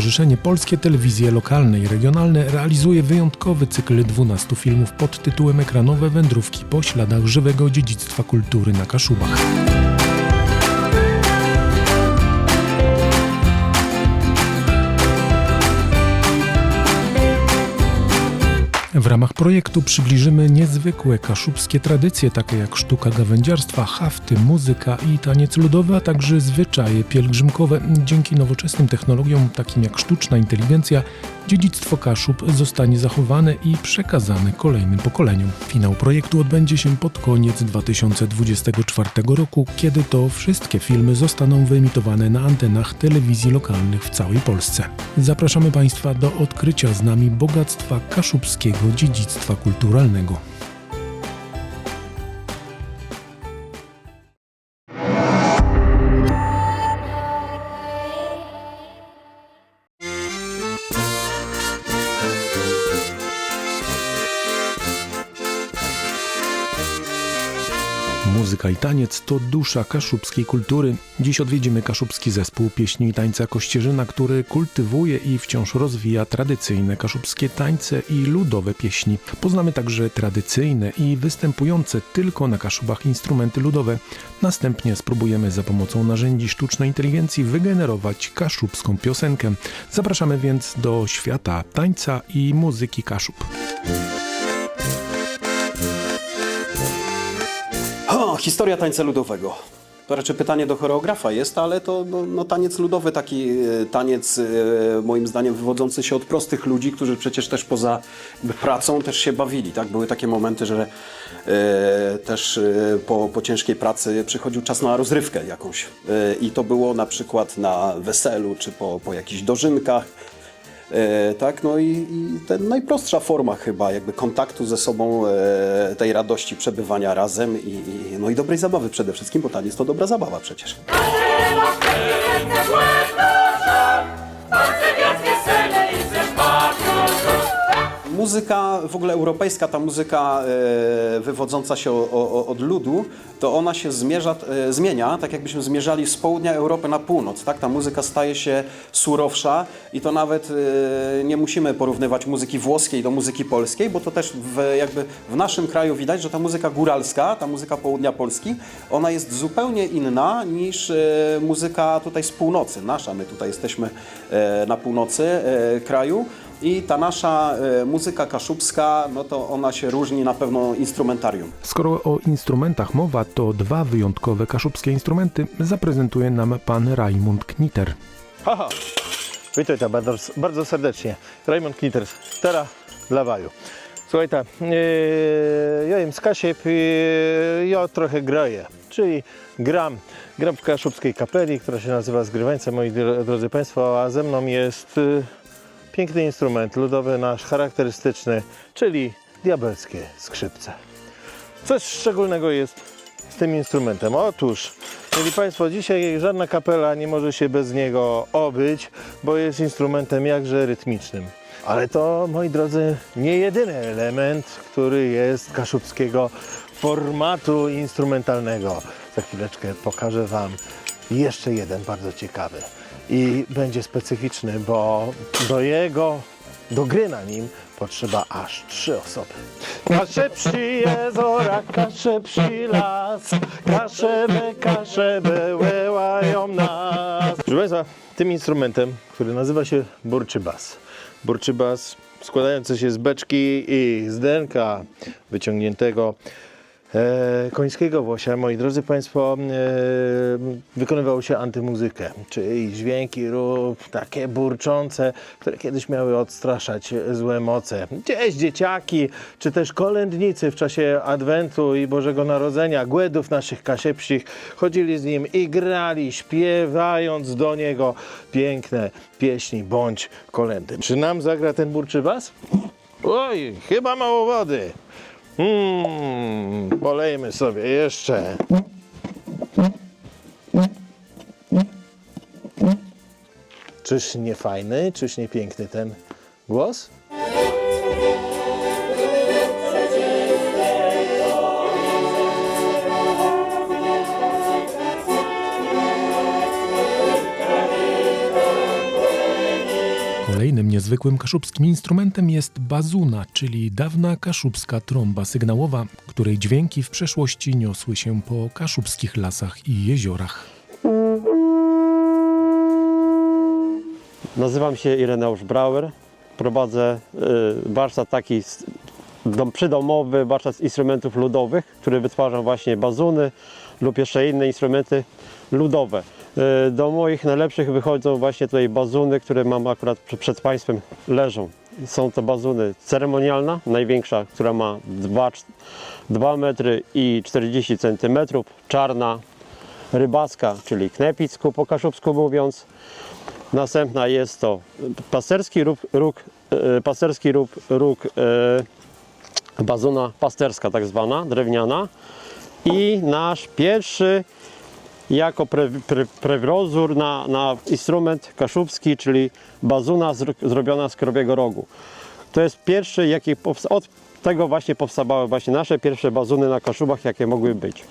Stowarzyszenie Polskie Telewizje Lokalne i Regionalne realizuje wyjątkowy cykl 12 filmów pod tytułem Ekranowe wędrówki po śladach żywego dziedzictwa kultury na Kaszubach. W ramach projektu przybliżymy niezwykłe kaszubskie tradycje, takie jak sztuka gawędziarstwa, hafty, muzyka i taniec ludowy, a także zwyczaje pielgrzymkowe. Dzięki nowoczesnym technologiom, takim jak sztuczna inteligencja, dziedzictwo Kaszub zostanie zachowane i przekazane kolejnym pokoleniom. Finał projektu odbędzie się pod koniec 2024 roku, kiedy to wszystkie filmy zostaną wyemitowane na antenach telewizji lokalnych w całej Polsce. Zapraszamy Państwa do odkrycia z nami bogactwa kaszubskiego dziedzictwa kulturalnego. I taniec to dusza kaszubskiej kultury. Dziś odwiedzimy kaszubski zespół pieśni i tańca Kościerzyna, który kultywuje i wciąż rozwija tradycyjne kaszubskie tańce i ludowe pieśni. Poznamy także tradycyjne i występujące tylko na Kaszubach instrumenty ludowe. Następnie spróbujemy za pomocą narzędzi sztucznej inteligencji wygenerować kaszubską piosenkę. Zapraszamy więc do świata tańca i muzyki Kaszub. O, historia tańca ludowego. To raczej pytanie do choreografa jest, ale to no, no, taniec ludowy, taki e, taniec e, moim zdaniem wywodzący się od prostych ludzi, którzy przecież też poza pracą też się bawili. Tak? Były takie momenty, że e, też e, po, po ciężkiej pracy przychodził czas na rozrywkę jakąś. E, I to było na przykład na weselu, czy po, po jakichś dożynkach. E, tak, no i, i ta najprostsza forma chyba jakby kontaktu ze sobą, e, tej radości przebywania razem i, i, no i dobrej zabawy przede wszystkim, bo taniec to dobra zabawa przecież. Muzyka w ogóle europejska, ta muzyka e, wywodząca się od ludu, to ona się zmierza, e, zmienia, tak jakbyśmy zmierzali z południa Europy na północ. Tak? Ta muzyka staje się surowsza i to nawet e, nie musimy porównywać muzyki włoskiej do muzyki polskiej, bo to też w, jakby w naszym kraju widać, że ta muzyka góralska, ta muzyka południa Polski, ona jest zupełnie inna niż muzyka tutaj z północy. Nasza, my tutaj jesteśmy na północy kraju. I ta nasza e, muzyka kaszubska, no to ona się różni na pewno instrumentarium. Skoro o instrumentach mowa, to dwa wyjątkowe kaszubskie instrumenty zaprezentuje nam pan Raimund Kniter. Haha, witaj tam bardzo, bardzo serdecznie. Raymond Knitters, teraz dla Waju. Słuchaj yy, ja jem z Kasiep i ja trochę graję, czyli gram, gram w kaszubskiej kapeli, która się nazywa Zgrywańce, moi dro- drodzy Państwo, a ze mną jest yy, piękny instrument ludowy nasz, charakterystyczny, czyli diabelskie skrzypce. Coś szczególnego jest z tym instrumentem. Otóż, mieli Państwo, dzisiaj żadna kapela nie może się bez niego obyć, bo jest instrumentem jakże rytmicznym. Ale to, moi drodzy, nie jedyny element, który jest kaszubskiego formatu instrumentalnego. Za chwileczkę pokażę Wam jeszcze jeden bardzo ciekawy i będzie specyficzny, bo do jego, do gry na nim potrzeba aż trzy osoby. Kasze przy jezora, kasze przy las, kasze me, kasze bełełają nas. Proszę Państwa, tym instrumentem, który nazywa się burczybas. Burczybas składający się z beczki i z denka wyciągniętego końskiego włosia, moi drodzy Państwo, e, wykonywało się antymuzykę, czyli dźwięki rób, takie burczące, które kiedyś miały odstraszać złe moce. Gdzieś dzieciaki, czy też kolędnicy w czasie Adwentu i Bożego Narodzenia, głedów naszych kasiepsich, chodzili z nim i grali, śpiewając do niego piękne pieśni bądź kolendy. Czy nam zagra ten burczybas? Oj, chyba mało wody. Hmm, polejmy sobie jeszcze. Czyż nie fajny, czyż nie piękny ten głos? Kolejnym niezwykłym kaszubskim instrumentem jest bazuna, czyli dawna kaszubska trąba sygnałowa, której dźwięki w przeszłości niosły się po kaszubskich lasach i jeziorach. Nazywam się Ireneusz Brauer. Prowadzę y, warsztat taki dom, przydomowy, warsztat instrumentów ludowych, który wytwarzam właśnie bazuny lub jeszcze inne instrumenty ludowe. Y, do moich najlepszych wychodzą właśnie tutaj bazuny, które mam akurat pr- przed Państwem leżą. Są to bazuny ceremonialna, największa, która ma 2, 2 metry i 40 centymetrów, czarna, rybacka, czyli knepicku po kaszubsku mówiąc. Następna jest to pasterski róg, róg, e, pasterski róg, róg bazuna pasterska tak zwana, drewniana. I nasz pierwszy jako pre, pre, na, na instrument kaszubski, czyli bazuna zro, zrobiona z krowiego rogu. To jest pierwszy, jaki od tego właśnie powstawały właśnie nasze pierwsze bazuny na kaszubach, jakie mogły być.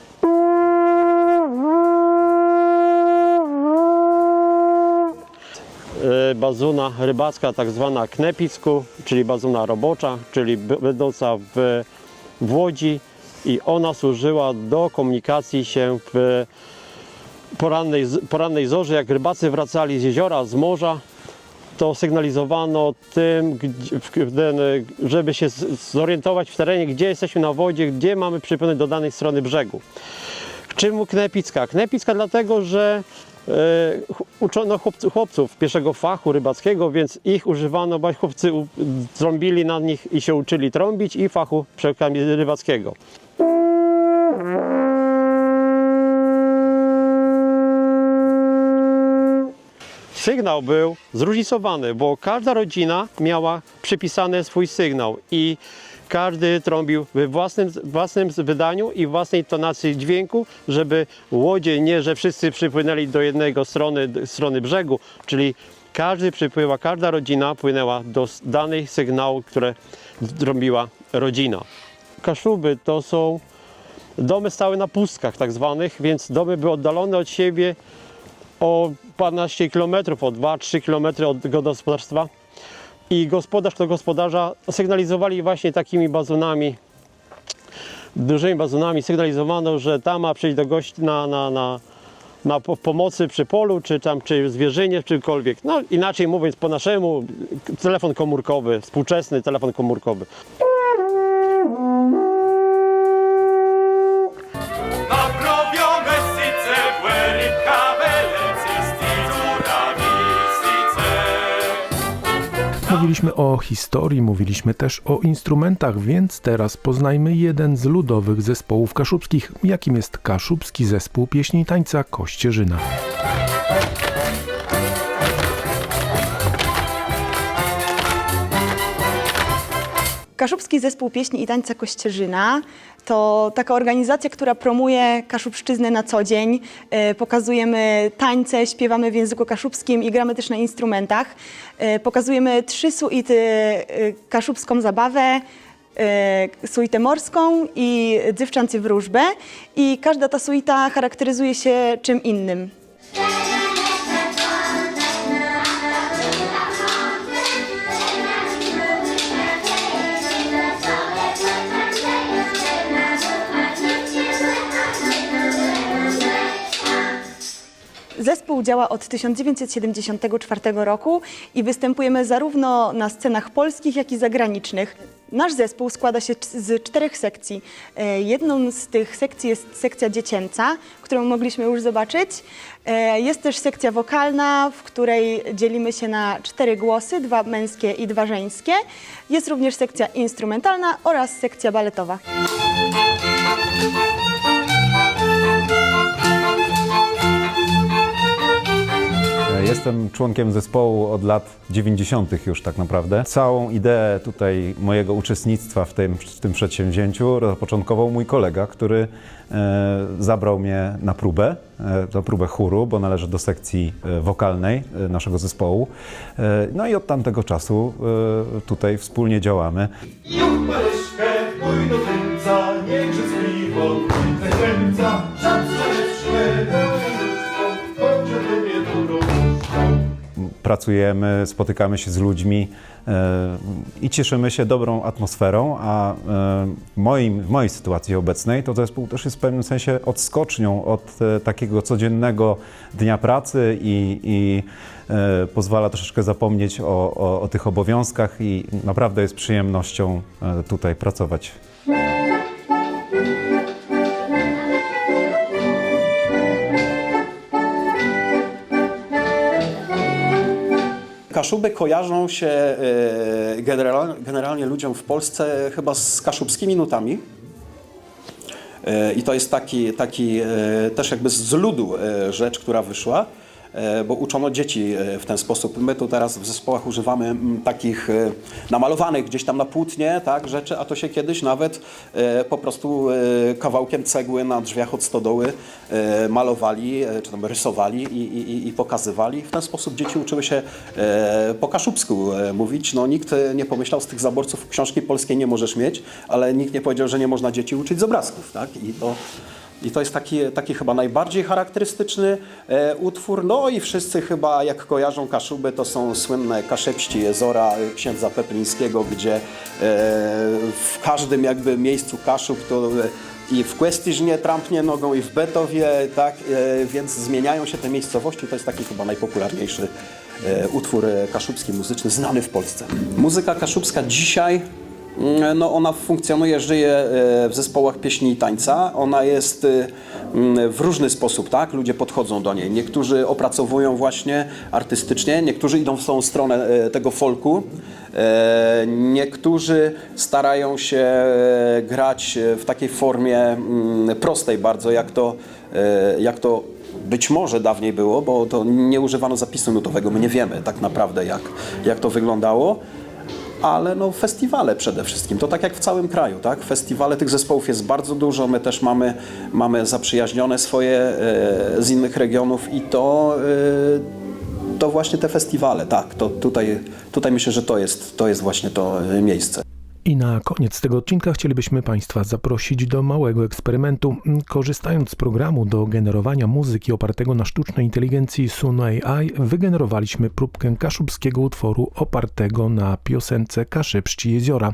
Bazuna rybacka, tak zwana knepicku, czyli bazuna robocza, czyli będąca w, w Łodzi i ona służyła do komunikacji się w porannej, porannej zorze, jak rybacy wracali z jeziora, z morza, to sygnalizowano tym, żeby się zorientować w terenie, gdzie jesteśmy na wodzie, gdzie mamy przypłynąć do danej strony brzegu. Czemu knepicka? Knepicka dlatego, że e, uczono chłopców, chłopców pierwszego fachu rybackiego, więc ich używano, bo chłopcy trąbili na nich i się uczyli trąbić i fachu przewodnika rybackiego. Sygnał był zróżnicowany, bo każda rodzina miała przypisany swój sygnał i każdy trąbił we własnym, własnym wydaniu i własnej tonacji dźwięku, żeby łodzie nie, że wszyscy przypłynęli do jednego strony, strony brzegu, czyli każdy przypływa, każda rodzina płynęła do danej sygnału, które trąbiła rodzina. Kaszuby to są domy stałe na pustkach tak zwanych, więc domy były oddalone od siebie o 15 km, o 2-3 km od gospodarstwa. I gospodarz do gospodarza sygnalizowali właśnie takimi bazonami, dużymi bazonami. Sygnalizowano, że tam ma przyjść do gości na, na, na, na po- pomocy przy polu, czy tam czy zwierzynie, czymkolwiek. No inaczej mówiąc po naszemu, telefon komórkowy, współczesny telefon komórkowy. Mówiliśmy o historii, mówiliśmy też o instrumentach, więc teraz poznajmy jeden z ludowych zespołów kaszubskich, jakim jest Kaszubski Zespół Pieśni i Tańca Kościerzyna. Kaszubski Zespół Pieśni i Tańca Kościerzyna to taka organizacja, która promuje kaszubszczyznę na co dzień. E, Pokazujemy tańce, śpiewamy w języku kaszubskim i gramy też na instrumentach. E, Pokazujemy trzy suity e, kaszubską zabawę, suitę morską i dzywczancy wróżbę i każda ta suita charakteryzuje się czym innym. Zespół działa od 1974 roku i występujemy zarówno na scenach polskich, jak i zagranicznych. Nasz zespół składa się z czterech sekcji. E, Jedną z tych sekcji jest sekcja dziecięca, którą mogliśmy już zobaczyć. E, Jest też sekcja wokalna, w której dzielimy się na cztery głosy, dwa męskie i dwa żeńskie. Jest również sekcja instrumentalna oraz sekcja baletowa. Jestem członkiem zespołu od lat 90. już tak naprawdę. Całą ideę tutaj mojego uczestnictwa w tym, w tym przedsięwzięciu zapoczątkował mój kolega, który e, zabrał mnie na próbę, e, na próbę chóru, bo należy do sekcji e, wokalnej e, naszego zespołu. E, no i od tamtego czasu e, tutaj wspólnie działamy. Juch pracujemy, spotykamy się z ludźmi e, i cieszymy się dobrą atmosferą, a e, w, moim, w mojej sytuacji obecnej to zespół też jest w pewnym sensie odskocznią od e, takiego codziennego dnia pracy i, i e, pozwala troszeczkę zapomnieć o, o, o tych obowiązkach i naprawdę jest przyjemnością e, tutaj pracować. Kaszuby kojarzą się e, generalnie, ludziom w Polsce chyba z kaszubskimi nutami. E, I to jest taki, taki e, też jakby z ludu rzecz, która wyszła, bo uczono dzieci e, w ten sposób. My tu teraz w zespołach używamy mm, takich e, namalowanych gdzieś tam na płótnie tak, rzeczy, a to się kiedyś nawet e, po prostu e, kawałkiem cegły na drzwiach od stodoły e, malowali, e, czy tam rysowali i, i, i pokazywali. W ten sposób dzieci uczyły się e, po kaszubsku e, mówić. No, nikt e, nie pomyślał z tych zaborców, książki polskiej nie możesz mieć, ale nikt nie powiedział, że nie można dzieci uczyć z obrazków. Tak? I to, i to jest taki, taki chyba najbardziej charakterystyczny e, utwór. No i wszyscy chyba jak kojarzą Kaszuby, to są słynne Kaszepści Jezora e, księdza Peplińskiego, gdzie e, w każdym jakby miejscu Kaszub to e, i w Kwestiżnie trampnie nogą i w Betowie, tak, e, więc zmieniają się te miejscowości. To jest taki chyba najpopularniejszy e, utwór kaszubski muzyczny znany w Polsce. Muzyka kaszubska dzisiaj No ona funkcjonuje, żyje e, w zespołach pieśni i tańca. Ona jest e, mm, w różny sposób, tak? Ludzie podchodzą do niej. Niektórzy opracowują właśnie artystycznie, niektórzy idą w tą stronę e, tego folku. E, Niektórzy starają się grać w takiej formie mm, prostej bardzo, jak to, jak to być może dawniej było, bo to nie używano zapisu nutowego. My nie wiemy tak naprawdę, jak, jak to wyglądało ale no festiwale przede wszystkim. To tak jak w całym kraju, tak? Festiwale tych zespołów jest bardzo dużo. My też mamy, mamy zaprzyjaźnione swoje e, z innych regionów i to, e, to właśnie te festiwale, tak. To tutaj, tutaj myślę, że to jest, to jest właśnie to e, miejsce. I na koniec tego odcinka chcielibyśmy Państwa zaprosić do małego eksperymentu. Korzystając z programu do generowania muzyki opartego na sztucznej inteligencji Suno AI, wygenerowaliśmy próbkę kaszubskiego utworu opartego na piosence Kaszepszci Jeziora.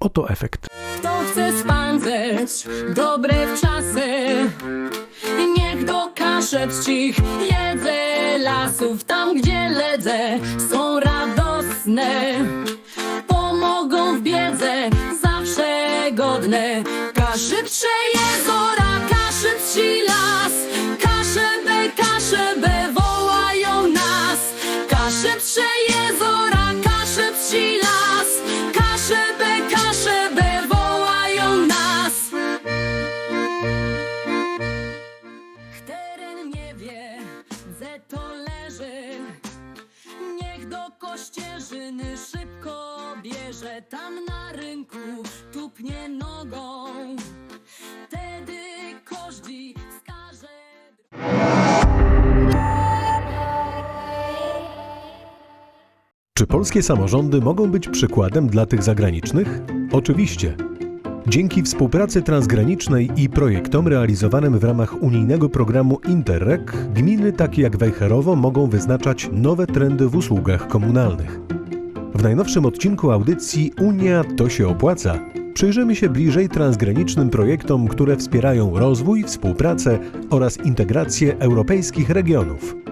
Oto efekt. Kto chce spancerz, dobre czasy Niech do kasze czcich jedzę lasów Tam gdzie ledze są radosne Pomogą w biedze, zawsze godne. Kaszy trze jezora, polskie samorządy mogą być przykładem dla tych zagranicznych? Oczywiście. Dzięki współpracy transgranicznej i projektom realizowanym w ramach unijnego programu Interreg, gminy takie jak Wejherowo mogą wyznaczać nowe trendy w usługach komunalnych. W najnowszym odcinku audycji Unia to się opłaca przyjrzymy się bliżej transgranicznym projektom, które wspierają rozwój, współpracę oraz integrację europejskich regionów.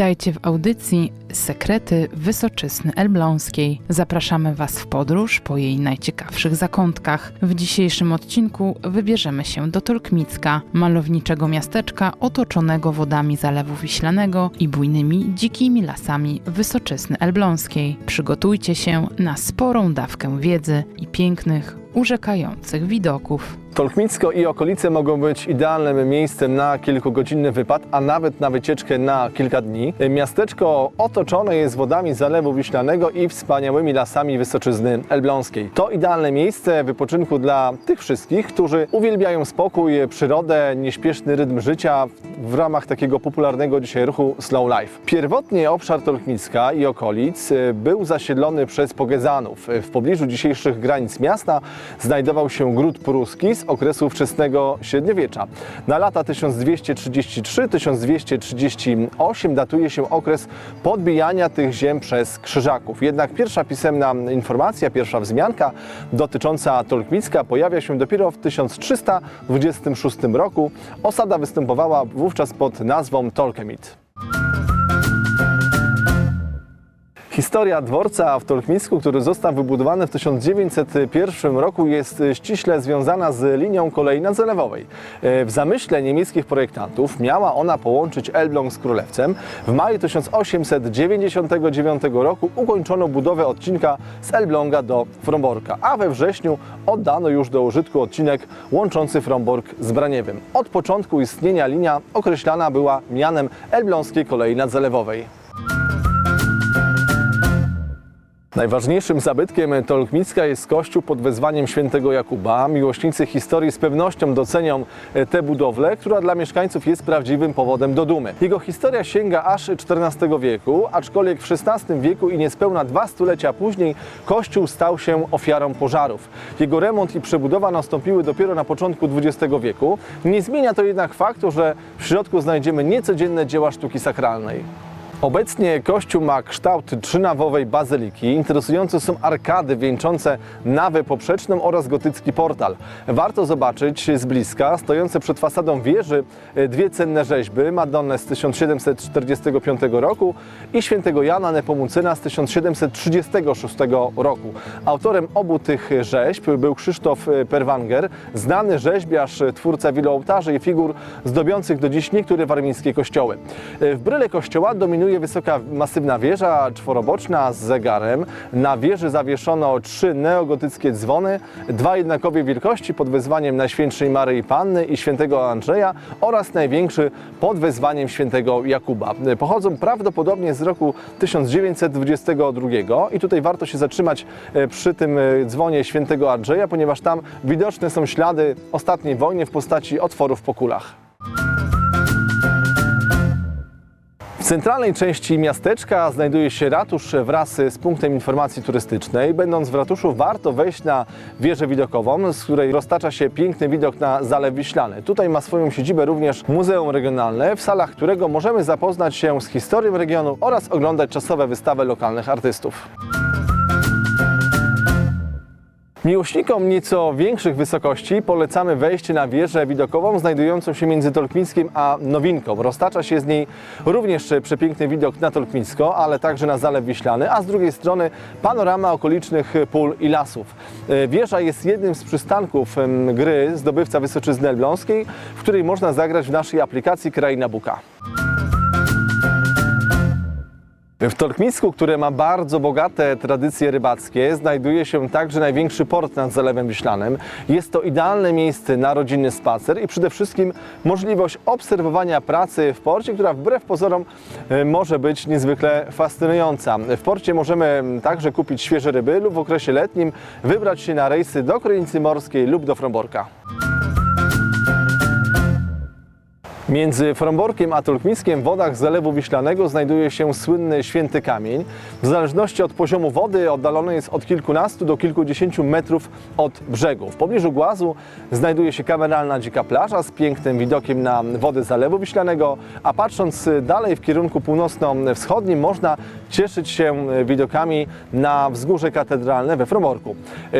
Witajcie w audycji Sekrety Wysoczysny Elbląskiej. Zapraszamy Was w podróż po jej najciekawszych zakątkach. W dzisiejszym odcinku wybierzemy się do Tolkmicka, malowniczego miasteczka otoczonego wodami Zalewu Wiślanego i bujnymi, dzikimi lasami Wysoczysny Elbląskiej. Przygotujcie się na sporą dawkę wiedzy i pięknych, urzekających widoków. Tolkmicko i okolice mogą być idealnym miejscem na kilkugodzinny wypad, a nawet na wycieczkę na kilka dni. Miasteczko otoczone jest wodami Zalewu Wiślanego i wspaniałymi lasami Wysoczyzny Elbląskiej. To idealne miejsce wypoczynku dla tych wszystkich, którzy uwielbiają spokój, przyrodę, nieśpieszny rytm życia w ramach takiego popularnego dzisiaj ruchu slow life. Pierwotnie obszar Tolkmicka i okolic e, był zasiedlony przez Pogezanów. W pobliżu dzisiejszych granic miasta znajdował się gród pruski z okresu wczesnego średniowiecza. Na lata 1233-1238 datuje się okres podbijania tych ziem przez krzyżaków. Jednak pierwsza pisemna informacja, pierwsza wzmianka dotycząca Tolkmicka pojawia się dopiero w 1326 roku. Osada występowała wówczas pod nazwą Tolkemit. Historia dworca w Tolkmicku, który został wybudowany w 1901 roku, jest ściśle związana z linią kolei nadzalewowej. E, W zamyśle niemieckich projektantów miała ona połączyć Elbląg z Królewcem. W maju 1899 roku ukończono budowę odcinka z Elbląga do Fromborka, a we wrześniu oddano już do użytku odcinek łączący Frombork z Braniewem. Od początku istnienia linia określana była mianem Elbląskiej Kolei Nadzalewowej. Najważniejszym zabytkiem Tolkmicka jest kościół pod wezwaniem świętego Jakuba. Miłośnicy historii z pewnością docenią tę budowlę, która dla mieszkańców jest prawdziwym powodem do dumy. Jego historia sięga aż XIV wieku, aczkolwiek w XVI wieku i niespełna dwa stulecia później kościół stał się ofiarą pożarów. Jego remont i przebudowa nastąpiły dopiero na początku XX wieku. Nie zmienia to jednak faktu, że w środku znajdziemy niecodzienne dzieła sztuki sakralnej. Obecnie kościół ma kształt trzynawowej bazyliki. Interesujące są arkady wieńczące nawę poprzeczną oraz gotycki portal. Warto zobaczyć z bliska stojące przed fasadą wieży e, dwie cenne rzeźby. Madonnę z 1745 roku i świętego Jana Nepomucena z 1736 roku. Autorem obu tych rzeźb był Krzysztof e, Perwanger, znany rzeźbiarz, e, twórca wielu ołtarzy i figur zdobiących do dziś niektóre warmińskie kościoły. W bryle kościoła dominuje wysoka, masywna wieża czworoboczna z zegarem. Na wieży zawieszono trzy neogotyckie dzwony, dwa jednakowej wielkości pod wezwaniem Najświętszej Maryi Panny i świętego Andrzeja oraz największy pod wezwaniem świętego Jakuba. Pochodzą prawdopodobnie z roku 1922 i tutaj warto się zatrzymać e, przy tym e, dzwonie świętego Andrzeja, ponieważ tam widoczne są ślady ostatniej wojny w postaci otworów po kulach. Centralnej części miasteczka znajduje się ratusz wraz z punktem informacji turystycznej. Będąc w ratuszu warto wejść na wieżę widokową, z której roztacza się piękny widok na Zalew Wiślany. Tutaj ma swoją siedzibę również Muzeum Regionalne, w salach którego możemy zapoznać się z historią regionu oraz oglądać czasowe wystawy lokalnych artystów. Miłośnikom nieco większych wysokości polecamy wejście na wieżę widokową znajdującą się między Tolkmińskiem a Nowinką. Roztacza się z niej również przepiękny widok na Tolkmińsko, ale także na Zalew Wiślany, a z drugiej strony panorama okolicznych pól i lasów. E, Wieża jest jednym z przystanków gry Zdobywca Wysoczyzny Elbląskiej, w której można zagrać w naszej aplikacji Kraina Buka. W Tolkmicku, które ma bardzo bogate tradycje rybackie, znajduje się także największy port nad Zalewem Wiślanym. Jest to idealne miejsce na rodzinny spacer i przede wszystkim możliwość obserwowania pracy w porcie, która wbrew pozorom e, może być niezwykle fascynująca. W porcie możemy także kupić świeże ryby lub w okresie letnim wybrać się na rejsy do Krynicy Morskiej lub do Fromborka. Między Fromborkiem a Tolkmickiem w wodach Zalewu Wiślanego znajduje się słynny Święty Kamień. W zależności od poziomu wody oddalony jest od kilkunastu do kilkudziesięciu metrów od brzegu. W pobliżu głazu znajduje się kameralna dzika plaża z pięknym widokiem na wody Zalewu Wiślanego, a patrząc dalej w kierunku północno-wschodnim można cieszyć się widokami na wzgórze katedralne we Fromborku.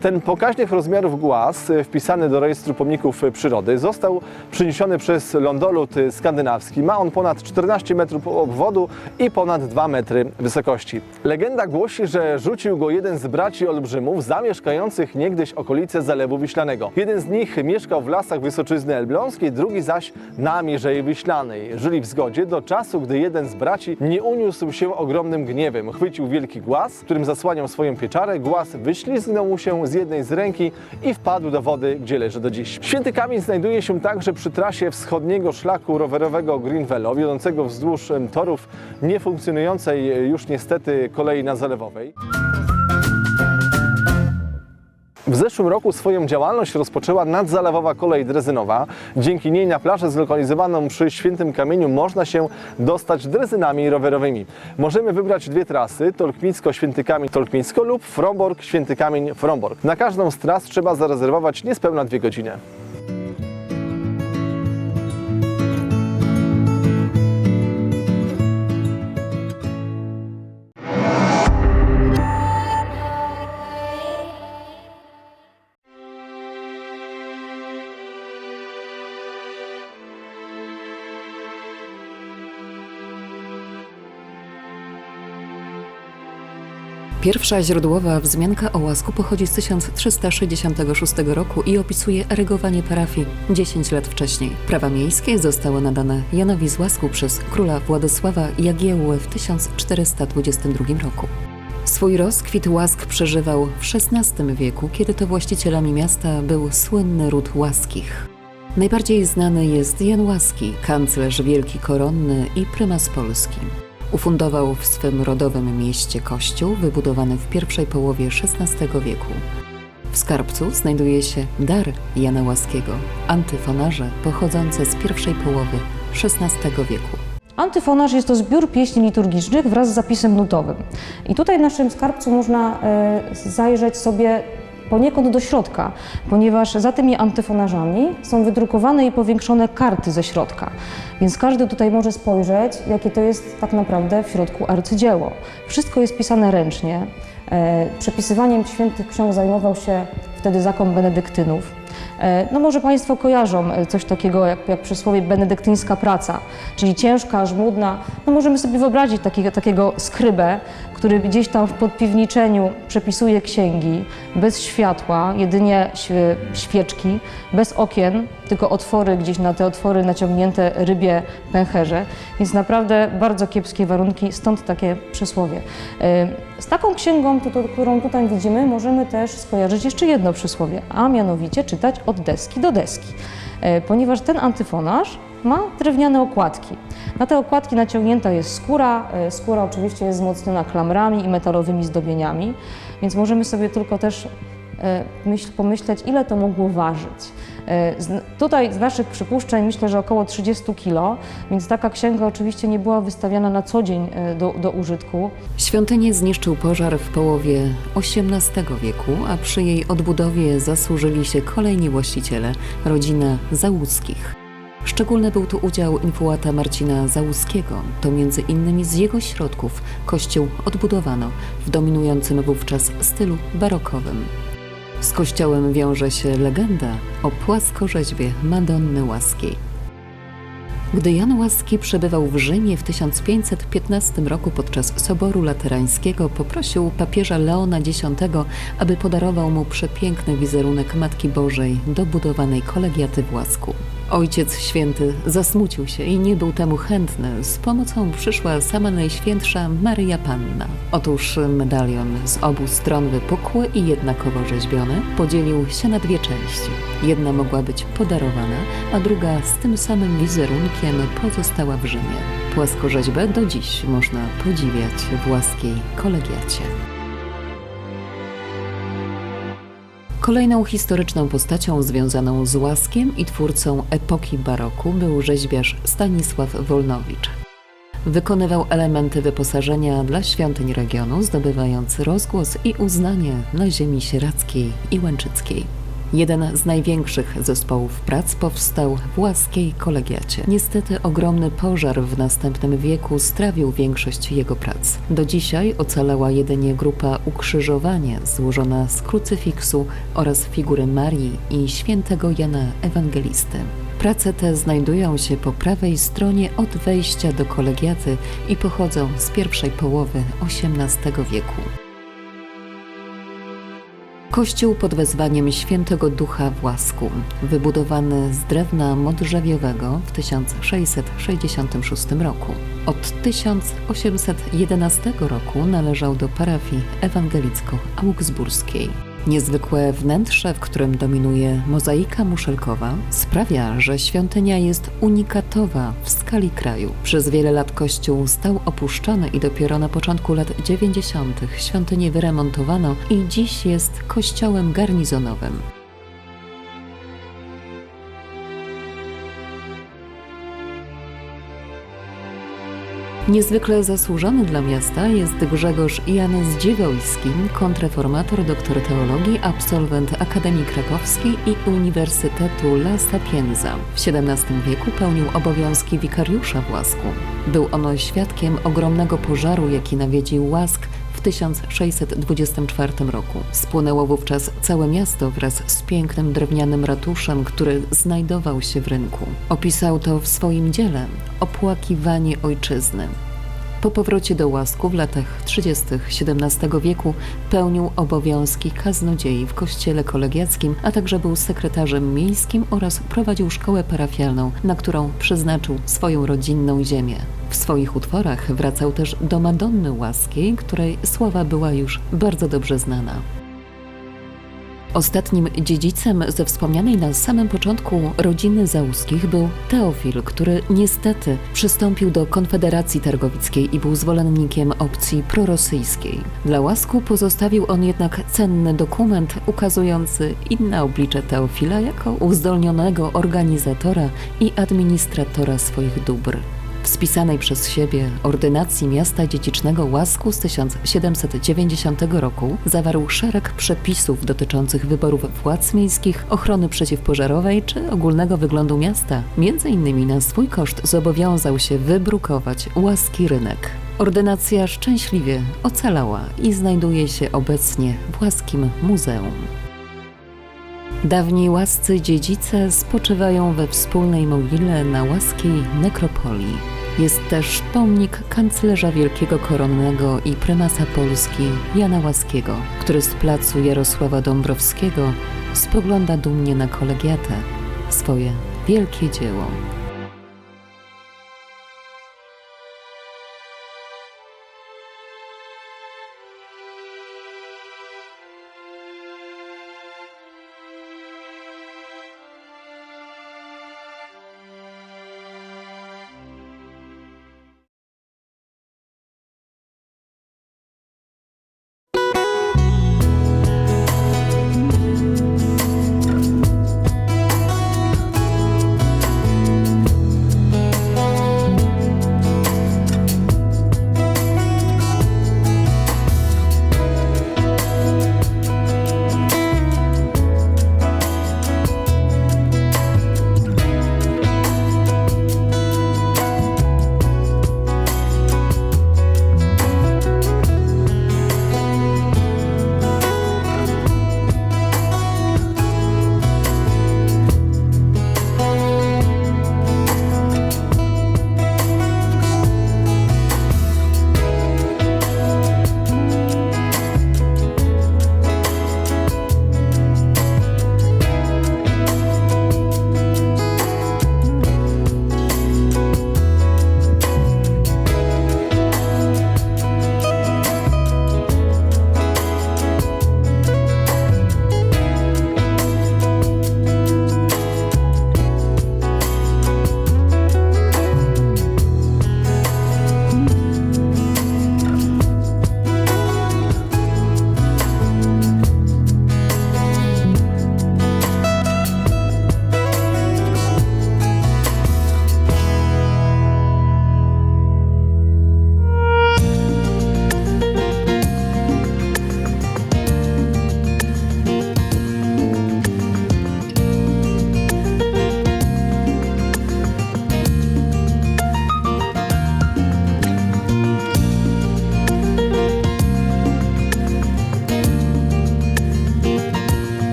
Ten pokaźnych rozmiarów głaz wpisany do rejestru pomników przyrody został przyniesiony przez lądolud skandynawski. Ma on ponad 14 metrów obwodu i ponad 2 metry wysokości. Legenda głosi, że rzucił go jeden z braci olbrzymów zamieszkających niegdyś okolice Zalewu Wiślanego. Jeden z nich mieszkał w lasach Wysoczyzny Elbląskiej, drugi zaś na Mierzei Wiślanej. Żyli w zgodzie do czasu, gdy jeden z braci nie uniósł się ogromnym gniewem. Chwycił wielki głaz, którym zasłaniał swoją pieczarę. Głaz wyślizgnął mu się z jednej z ręki i wpadł do wody, gdzie leży do dziś. Święty Kamień znajduje się także przy trasie wschodniego szlaku rowerowego Green Velo, wiodącego wzdłuż torów niefunkcjonującej e, już niestety kolei nazalewowej. W zeszłym roku swoją działalność rozpoczęła nadzalewowa kolej drezynowa. Dzięki niej na plażę zlokalizowaną przy Świętym Kamieniu można się dostać drezynami rowerowymi. Możemy wybrać dwie trasy, Tolkmicko-Święty Kamień Tolkmicko lub Fromborg-Święty Kamień Fromborg. Na każdą z tras trzeba zarezerwować niespełna dwie godziny. Pierwsza źródłowa wzmianka o łasku pochodzi z 1366 roku i opisuje erygowanie parafii 10 lat wcześniej. Prawa miejskie zostały nadane Janowi z łasku przez króla Władysława Jagiełłę w 1422 roku. Swój rozkwit łask przeżywał w XVI wieku, kiedy to właścicielami miasta był słynny ród łaskich. Najbardziej znany jest Jan Łaski, kanclerz wielki koronny i prymas Polski. Ufundował w swym rodowym mieście kościół wybudowany w pierwszej połowie XVI wieku. W skarbcu znajduje się dar Jana Łaskiego, antyfonarze pochodzące z pierwszej połowy XVI wieku. Antyfonarz jest to zbiór pieśni liturgicznych wraz z zapisem nutowym. I tutaj w naszym skarbcu można e, zajrzeć sobie poniekąd do środka, ponieważ za tymi antyfonarzami są wydrukowane i powiększone karty ze środka. Więc każdy tutaj może spojrzeć, jakie to jest tak naprawdę w środku arcydzieło. Wszystko jest pisane ręcznie. E, Przepisywaniem świętych ksiąg zajmował się wtedy zakon benedyktynów. E, No może Państwo kojarzą e, coś takiego jak, jak przysłowie benedyktyńska praca, czyli ciężka, żmudna. No możemy sobie wyobrazić takiego, takiego skrybę, który gdzieś tam w podpiwniczeniu przepisuje księgi, bez światła, jedynie świe- świeczki, bez okien, tylko otwory gdzieś na te otwory naciągnięte rybie pęcherze, więc naprawdę bardzo kiepskie warunki, stąd takie przysłowie. Z taką księgą, którą tutaj widzimy, możemy też skojarzyć jeszcze jedno przysłowie, a mianowicie czytać od deski do deski, E, ponieważ ten antyfonarz ma drewniane okładki. Na te okładki naciągnięta jest skóra. E, Skóra oczywiście jest wzmocniona klamrami i metalowymi zdobieniami, więc możemy sobie tylko też e, myśl, pomyśleć, ile to mogło ważyć. E, z, tutaj z naszych przypuszczeń myślę, że około 30 kg, więc taka księga oczywiście nie była wystawiana na co dzień do, do użytku. Świątynię zniszczył pożar w połowie XVIII wieku, a przy jej odbudowie zasłużyli się kolejni właściciele, rodzina Załuskich. Szczególny był tu udział infułata Marcina Załuskiego. To między innymi z jego środków kościół odbudowano w dominującym wówczas stylu barokowym. Z kościołem wiąże się legenda o płaskorzeźbie Madonny Łaskiej. Gdy Jan Łaski przebywał w Rzymie w 1515 roku podczas Soboru Laterańskiego, poprosił papieża Leona X, aby podarował mu przepiękny wizerunek Matki Bożej dobudowanej kolegiaty w Łasku. Ojciec Święty zasmucił się i nie był temu chętny. Z pomocą przyszła sama Najświętsza Maryja Panna. Otóż medalion z obu stron wypukły i jednakowo rzeźbiony podzielił się na dwie części. Jedna mogła być podarowana, a druga z tym samym wizerunkiem pozostała w Rzymie. Płaskorzeźbę do dziś można podziwiać w łaskiej kolegiacie. Kolejną historyczną postacią związaną z Łaskiem i twórcą epoki baroku był rzeźbiarz Stanisław Wolnowicz. Wykonywał elementy wyposażenia dla świątyń regionu, zdobywając rozgłos i uznanie na ziemi sieradzkiej i łęczyckiej. Jeden z największych zespołów prac powstał w łaskiej kolegiacie. Niestety ogromny pożar w następnym wieku strawił większość jego prac. Do dzisiaj ocalała jedynie grupa ukrzyżowania złożona z krucyfiksu oraz figury Marii i świętego Jana Ewangelisty. Prace te znajdują się po prawej stronie od wejścia do kolegiaty i pochodzą z pierwszej połowy XVIII wieku. Kościół pod wezwaniem Świętego Ducha w Łasku, wybudowany z drewna modrzewiowego w 1666 roku. Od 1811 roku należał do parafii ewangelicko-augsburskiej. Niezwykłe wnętrze, w którym dominuje mozaika muszelkowa, sprawia, że świątynia jest unikatowa w skali kraju. Przez wiele lat kościół stał opuszczony i dopiero na początku lat 90. świątynię wyremontowano i dziś jest kościołem garnizonowym. Niezwykle zasłużony dla miasta jest Grzegorz Janys Dziewojski, kontreformator, doktor teologii, absolwent Akademii Krakowskiej i Uniwersytetu La Sapienza. W XVII wieku pełnił obowiązki wikariusza w Łasku. Był ono świadkiem ogromnego pożaru, jaki nawiedził Łask 1624 roku. Spłonęło wówczas całe miasto wraz z pięknym drewnianym ratuszem, który znajdował się w rynku. Opisał to w swoim dziele Opłakiwanie ojczyzny. Po powrocie do Łasku w latach 30. XVII wieku pełnił obowiązki kaznodziei w kościele kolegiackim, a także był sekretarzem miejskim oraz prowadził szkołę parafialną, na którą przeznaczył swoją rodzinną ziemię. W swoich utworach wracał też do Madonny Łaskiej, której sława była już bardzo dobrze znana. Ostatnim dziedzicem ze wspomnianej na samym początku rodziny Załuskich był Teofil, który niestety przystąpił do Konfederacji Targowickiej i był zwolennikiem opcji prorosyjskiej. Dla Łasku pozostawił on jednak cenny dokument ukazujący inne oblicze Teofila jako uzdolnionego organizatora i administratora swoich dóbr. W spisanej przez siebie ordynacji miasta dziedzicznego Łasku z 1790 roku zawarł szereg przepisów dotyczących wyborów władz miejskich, ochrony przeciwpożarowej czy ogólnego wyglądu miasta. Między innymi na swój koszt zobowiązał się wybrukować łaski rynek. Ordynacja szczęśliwie ocalała i znajduje się obecnie w Łaskim Muzeum. Dawni łascy dziedzice spoczywają we wspólnej mogile na łaskiej nekropolii. Jest też pomnik kanclerza wielkiego koronnego i prymasa Polski Jana Łaskiego, który z placu Jarosława Dąbrowskiego spogląda dumnie na kolegiatę, swoje wielkie dzieło.